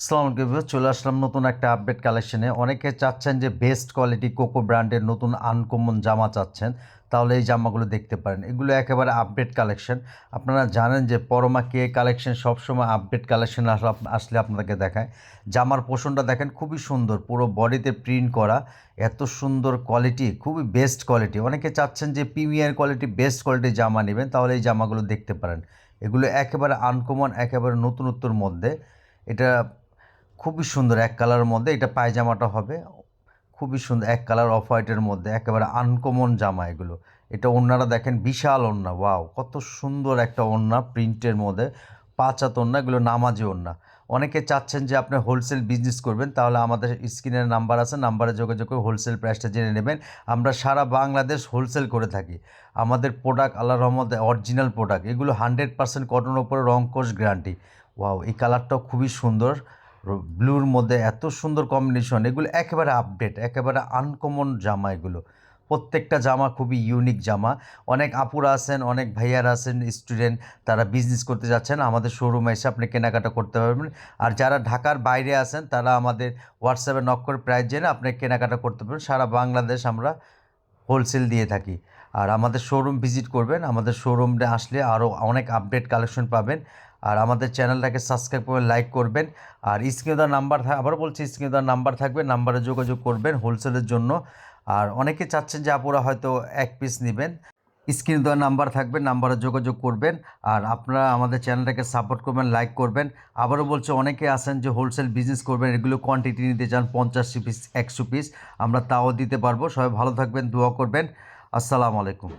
আসসালামু আলাইকুম চলে আসলাম নতুন একটা আপডেট কালেকশনে অনেকে চাচ্ছেন যে বেস্ট কোয়ালিটি কোকো ব্র্যান্ডের নতুন আনকমন জামা চাচ্ছেন, তাহলে এই জামাগুলো দেখতে পারেন। এগুলো একেবারে আপডেট কালেকশন আপনারা জানেন যে পরমা কে কালেকশন সবসময় আপডেট কালেকশন আসলে আপনাদেরকে দেখায়। জামার পোষণটা দেখেন, খুবই সুন্দর, পুরো বডিতে প্রিন্ট করা, এত সুন্দর কোয়ালিটি খুবই বেস্ট কোয়ালিটি অনেকে চাচ্ছেন যে প্রিমিয়ার কোয়ালিটি বেস্ট কোয়ালিটির জামা নেবেন, তাহলে এই জামাগুলো দেখতে পারেন। এগুলো একেবারে আনকমন একেবারে নতুনত্বর মধ্যে। এটা খুবই সুন্দর এক কালারের মধ্যে, এটা পায়জামাটা হবে। খুবই সুন্দর এক কালার অফ হোয়াইটের মধ্যে, একেবারে আনকমন জামা এগুলো। এটা ওড়নাটা দেখেন বিশাল ওড়না, ওয়াও, কত সুন্দর একটা ওড়না প্রিন্টের মধ্যে পাঁচ হাত ওড়না, এগুলো নামাজি ওড়না। অনেকে চাচ্ছেন যে আপনি হোলসেল বিজনেস করবেন, তাহলে আমাদের স্ক্রিনের নাম্বার আছে, নাম্বারে যোগাযোগ করে হোলসেল প্রাইসটা জেনে নেবেন। আমরা সারা বাংলাদেশ হোলসেল করে থাকি। আমাদের প্রোডাক্ট আল্লাহ রহমতে অরিজিনাল প্রোডাক্ট, এগুলো হান্ড্রেড পার্সেন্ট কটন ওপরে রং কোর্স গ্যারান্টি। ওয়াও, এই কালারটাও খুবই সুন্দর। ব্লুর মধ্যে এত সুন্দর কম্বিনেশন এগুলো একেবারে আপডেট একেবারে আনকমন জামা এগুলো। প্রত্যেকটা জামা খুবই ইউনিক জামা। অনেক আপুরা আছেন, অনেক ভাইয়ারা আছেন স্টুডেন্ট তারা বিজনেস করতে যাচ্ছেন, আমাদের শোরুমে এসে আপনি কেনাকাটা করতে পারবেন। আর যারা ঢাকার বাইরে আছেন, তারা আমাদের হোয়াটসঅ্যাপে নক করে জেনে আপনি কেনাকাটা করতে পারবেন। সারা বাংলাদেশ আমরা হোলসেল দিয়ে থাকি। আর আমাদের শোরুম ভিজিট করবেন, আমাদের শোরুমে আসলে আরও অনেক আপডেট কালেকশন পাবেন। আর আমাদের চ্যানেলটাকে সাবস্ক্রাইব করে লাইক করবেন। আর স্ক্রিনে দেওয়ার নাম্বার আবার বলছি, স্ক্রিনে দেওয়ার নাম্বার থাকবে নাম্বারে যোগাযোগ করবেন হোলসেলের জন্য। আর অনেকে চাচ্ছেন যে আপুরা হয়তো এক পিস নেবেন। স্ক্রিনে দেওয়ার নাম্বার থাকবে নাম্বারে যোগাযোগ করবেন। আর আপনারা আমাদের চ্যানেলটাকে সাপোর্ট করবেন লাইক করবেন। আবারও বলছে, অনেকে আছেন যে হোলসেল বিজনেস করবেন, এগুলো কোয়ান্টিটি নিতে চান, পঞ্চাশ পিস একশো পিস আমরা তাও দিতে পারব। সবাই ভালো থাকবেন, দোয়া করবেন। আসসালামু আলাইকুম।